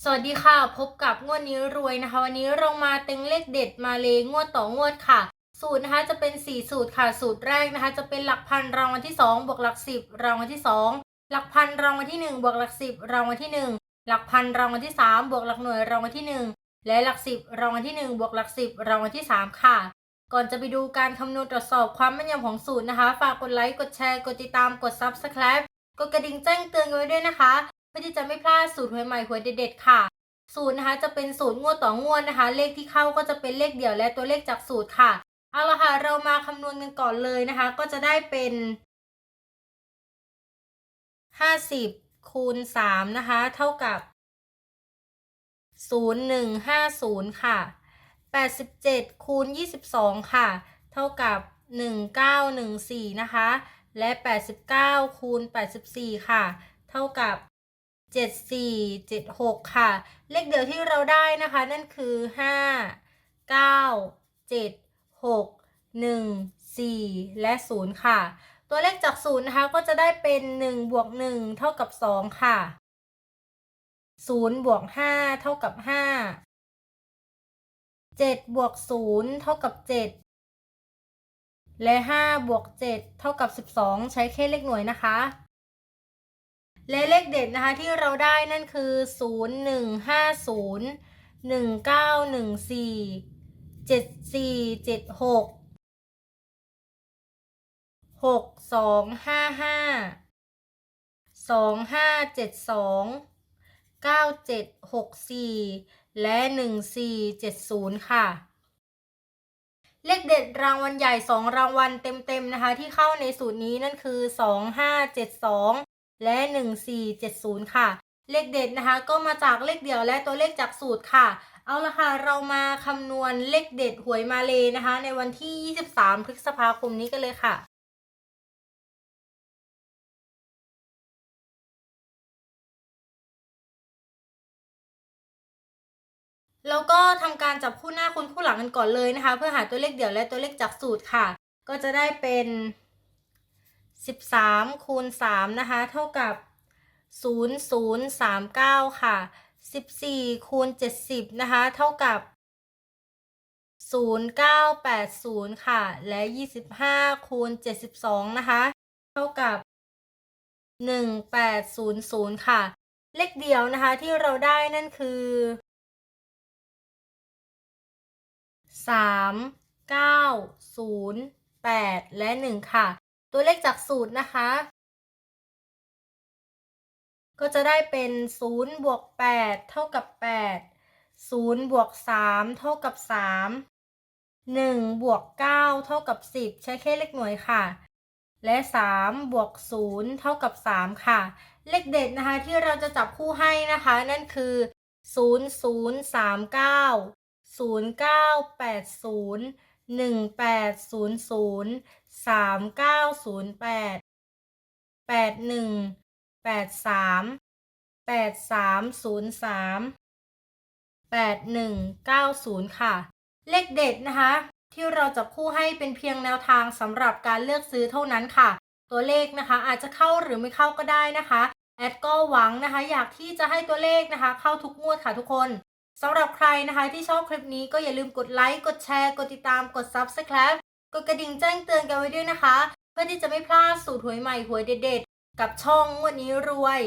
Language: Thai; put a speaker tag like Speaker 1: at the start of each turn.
Speaker 1: สวัสดีค่ะ พบกับงวดนี้รวยนะคะ วันนี้เรามาเต็งเลขเด็ดมาเลยงวดต่องวดค่ะ สูตรนะคะจะเป็น 4 สูตรค่ะ สูตรแรกนะคะ จะเป็นหลักพันรางวัลที่ 2 บวกหลัก 10 รางวัลที่ 2 หลักพันรางวัลที่ 1 บวกหลัก 10 รางวัลที่ 1 หลักพันรางวัลที่ 3 บวกหลักหน่วยรางวัลที่ 1 และหลัก 10 รางวัลที่ 1 บวกหลัก 10 รางวัลที่ 3 ค่ะ ก่อนจะไปดูการคำนวณตรวจสอบความแม่นยำของสูตรนะคะ ฝากกดไลค์ กดแชร์ กดติดตาม กด Subscribe กดกระดิ่งแจ้งเตือนกันไว้ด้วยนะคะ พื่อที่จะไม่พลาดสูตรหวยใหม่หวยเด็ดๆค่ะ สูตรนะคะจะเป็นสูตรงวดต่องวดนะคะ เลขที่เข้าก็จะเป็นเลขเดี่ยวและตัวเลขจากสูตรค่ะ เอาละค่ะเรามาคำนวณกันก่อนเลยนะคะ ก็จะได้เป็นห้าสิบคูณสามนะคะ เท่ากับศูนย์หนึ่งห้าศูนย์ค่ะแปดสิบเจ็ดคูณยี่สิบสองค่ะ เท่ากับหนึ่งเก้าหนึ่งสี่นะคะ และแปดสิบเก้าคูณแปดสิบสี่ค่ะ เท่ากับ เจ็ดสี่เจ็ดหกค่ะ เลขเดียวที่เราได้นะคะ นั่นคือห้าเก้าเจ็ดหกหนึ่งสี่และศูนย์ค่ะ ตัวเลขจากศูนย์นะคะ ก็จะได้เป็นหนึ่งบวกหนึ่งเท่ากับสองค่ะศูนย์บวกห้าเท่ากับห้าเจ็ดบวกศูนย์เท่ากับเจ็ดและห้าบวกเจ็ดเท่ากับสิบสองใช้แค่เลขหน่วยนะคะ และเลขเด็ดนะคะที่เราได้นั่นคือ 0 1 5 0 1 9 1 4 7 4 7 6 6 2 5 5 2 5 7 2 9 7 6 4 และ 1 4 7 0 ค่ะ เลขเด็ดรางวัลใหญ่ 2 รางวัลเต็ม ๆ นะคะ ที่เข้าในสูตรนี้นั่นคือ 2 5 7 2 และ 1470 ค่ะ เลขเด็ดนะคะ ก็มาจากเลขเดี่ยวและตัวเลขจากสูตรค่ะ เอาละค่ะ เรามาคำนวณเลขเด็ดหวยมาเลยนะคะ ในวันที่ 23 พฤษภาคมนี้กันเลยค่ะแล้วก็ทำการจับคู่หน้าคูณคู่หลังกันก่อนเลยนะคะ เพื่อหาตัวเลขเดี่ยวและตัวเลขจากสูตรค่ะ ก็จะได้เป็น 13คูณ3นะคะ เท่ากับ 0039 ค่ะ 14คูณ70 นะคะ เท่ากับ 0980 ค่ะ และ 25คูณ72 นะคะ เท่ากับ 1800 ค่ะ เลขเดียวนะคะที่เราได้นั่นคือ3 9 0 8 และ 1 ค่ะ ตัวเลขจากสูตรนะคะ ก็จะได้เป็น 0 บวก 8 เท่ากับ 8 0 บวก 3 เท่ากับ 3 1 บวก 9 เท่ากับ 10 ใช้แค่เลขหน่วยค่ะ และ 3 บวก 0 เท่ากับ 3 ค่ะ เลขเด็ดนะคะที่เราจะจับคู่ให้นะคะ นั่นคือ 0 0 3 9 0 9 8 0 1 8 0 0 3 9 0 8 8 1 8 3 8 3 0 3 8 1 9 0ค่ะ เลขเด็ดนะคะ ที่เราจับคู่ให้เป็นเพียงแนวทางสำหรับการเลือกซื้อเท่านั้นค่ะ ตัวเลขนะคะ อาจจะเข้าหรือไม่เข้าก็ได้นะคะ แอดก็หวังนะคะ อยากที่จะให้ตัวเลขนะคะ เข้าทุกงวดค่ะทุกคน สำหรับใครนะคะที่ชอบคลิปนี้ก็อย่าลืมกดไลค์ กดแชร์ กดติดตาม กด Subscribe กดกระดิ่งแจ้งเตือนกันไว้ด้วยนะคะ เพื่อที่จะไม่พลาดสูตรหวยใหม่หวยเด็ดๆ กับช่องงวดนี้รวย